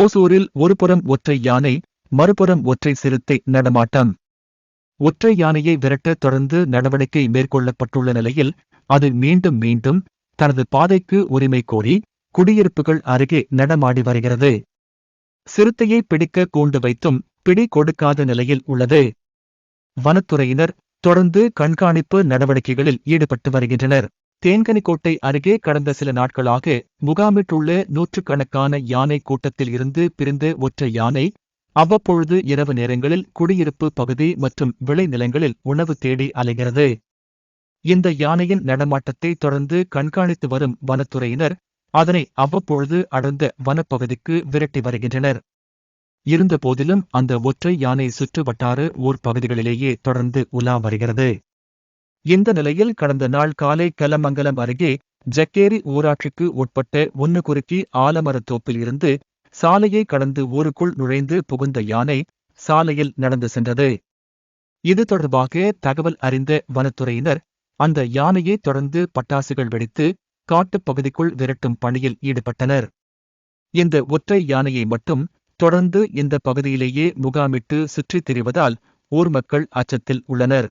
ஓசூரில் ஒருபுறம் ஒற்றை யானை மறுபுறம் ஒற்றை சிறுத்தை நடமாட்டம். ஒற்றை யானையை விரட்ட தொடர்ந்து நடவடிக்கை மேற்கொள்ளப்பட்டுள்ள நிலையில் அது மீண்டும் மீண்டும் தனது பாதைக்கு உரிமை கோரி குடியிருப்புகள் அருகே நடமாடி வருகிறது. சிறுத்தையை பிடிக்க கூண்டு வைத்தும் பிடி கொடுக்காத நிலையில் உள்ளது. வனத்துறையினர் தொடர்ந்து கண்காணிப்பு நடவடிக்கைகளில் ஈடுபட்டு வருகின்றனர். தேன்கனிக்கோட்டை அருகே கடந்த சில நாட்களாக முகாமிட்டுள்ள நூற்றுக்கணக்கான யானை கூட்டத்தில் இருந்து பிரிந்த ஒற்றை யானை அவ்வப்பொழுது இரவு நேரங்களில் குடியிருப்பு பகுதி மற்றும் விளைநிலங்களில் உணவு தேடி அலைகிறது. இந்த யானையின் நடமாட்டத்தை தொடர்ந்து கண்காணித்து வரும் வனத்துறையினர் அதனை அவ்வப்பொழுது அடர்ந்த வனப்பகுதிக்கு விரட்டி வருகின்றனர். இருந்தபோதிலும் அந்த ஒற்றை யானை சுற்று வட்டார ஊர் பகுதிகளிலேயே தொடர்ந்து உலா வருகிறது. இந்த நிலையில் கடந்த நாள் காலை கலமங்கலம் அருகே ஜக்கேரி ஊராட்சிக்கு உட்பட்ட ஒன்னுகுறுக்கி ஆலமரத்தோப்பில் இருந்து சாலையை கடந்து ஊருக்குள் நுழைந்து புகுந்த யானை சாலையில் நடந்து சென்றது. இது தொடர்பாக தகவல் அறிந்த வனத்துறையினர் அந்த யானையை தொடர்ந்து பட்டாசுகள் வெடித்து காட்டுப் பகுதிக்குள் விரட்டும் பணியில் ஈடுபட்டனர். இந்த ஒற்றை யானையை மட்டும் தொடர்ந்து இந்த பகுதியிலேயே முகாமிட்டு சுற்றித் திரிவதால் ஊர் மக்கள் அச்சத்தில் உள்ளனர்.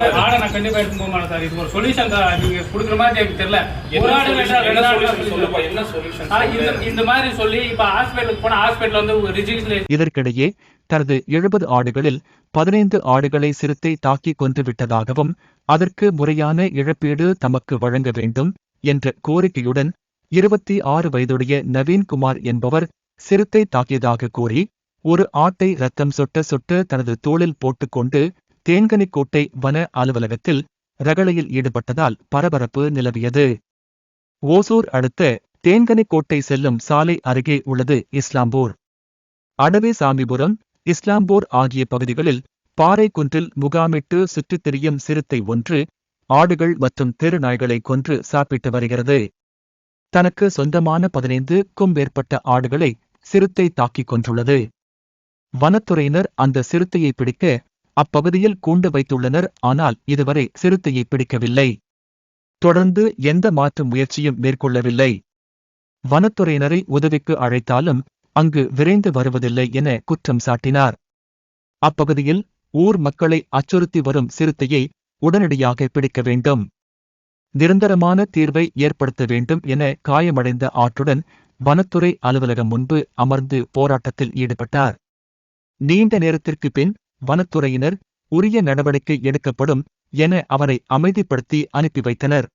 ஆடை நான் கண்டிப்பா எடுத்து போக மாட்டேன் சார். இது ஒரு சொல்யூஷன் தான். நீங்க கொடுக்குற மாதிரி எனக்கு தெரியல. ஒரு ஆடு ரெண்டு ஆடு, ரெண்டு ஆடு சொல்லி சொல்லுப்பா? என்ன சொல்யூஷன் ஆ, இந்த இந்த மாதிரி சொல்லி இப்ப ஹாஸ்பிட்டலுக்கு போனா ஹாஸ்பிட்டல் வந்து ரிஜிஸ்ட்ரேஷன் இதற்கிடையே தனது எழுபது ஆடுகளில் பதினைந்து ஆடுகளை சிறுத்தை தாக்கி கொன்றுவிட்டதாகவும் அதற்கு முறையான இழப்பீடு தமக்கு வழங்க வேண்டும் என்ற கோரிக்கையுடன் இருபத்தி ஆறு வயதுடைய நவீன்குமார் என்பவர் சிறுத்தை தாக்கியதாக கூறி ஒரு ஆட்டை ரத்தம் சொட்ட சொட்ட தனது தோளில் போட்டுக்கொண்டு தேன்கனிக்கோட்டை வன அலுவலகத்தில் ரகளையில் ஈடுபட்டதால் பரபரப்பு நிலவியது. ஓசூர் அடுத்த தேன்கனிக்கோட்டை செல்லும் சாலை அருகே உள்ளது இஸ்லாம்பூர். அடவே சாமிபுரம் இஸ்லாம்பூர் ஆகிய பகுதிகளில் பாறை குன்றில் முகாமிட்டு சுற்றித் திரியும் சிறுத்தை ஒன்று ஆடுகள் மற்றும் தெரு நாய்களை கொன்று சாப்பிட்டு வருகிறது. தனக்கு சொந்தமான பதினைந்துக்கும் மேற்பட்ட ஆடுகளை சிறுத்தை தாக்கிக் கொன்றுள்ளது. வனத்துறையினர் அந்த சிறுத்தையை பிடிக்க அப்பகுதியில் கூண்டு வைத்துள்ளனர் ஆனால் இதுவரை சிறுத்தையை பிடிக்கவில்லை. தொடர்ந்து எந்த மாற்று முயற்சியும் மேற்கொள்ளவில்லை. வனத்துறையினரை உதவிக்கு அழைத்தாலும் அங்கு விரைந்து வருவதில்லை என குற்றம் சாட்டினார். அப்பகுதியில் ஊர் மக்களை அச்சுறுத்தி வரும் சிறுத்தையை உடனடியாக பிடிக்க வேண்டும். நிரந்தரமான தீர்வை ஏற்படுத்த வேண்டும் என காயமடைந்த ஆற்றுடன் வனத்துறை அலுவலகம் முன்பு அமர்ந்து போராட்டத்தில் ஈடுபட்டார். நீண்ட நேரத்திற்கு பின் வனத்துறையினர் உரிய நடவடிக்கை எடுக்கப்படும் என அவரை அமைதிப்படுத்தி அனுப்பி வைத்தனர்.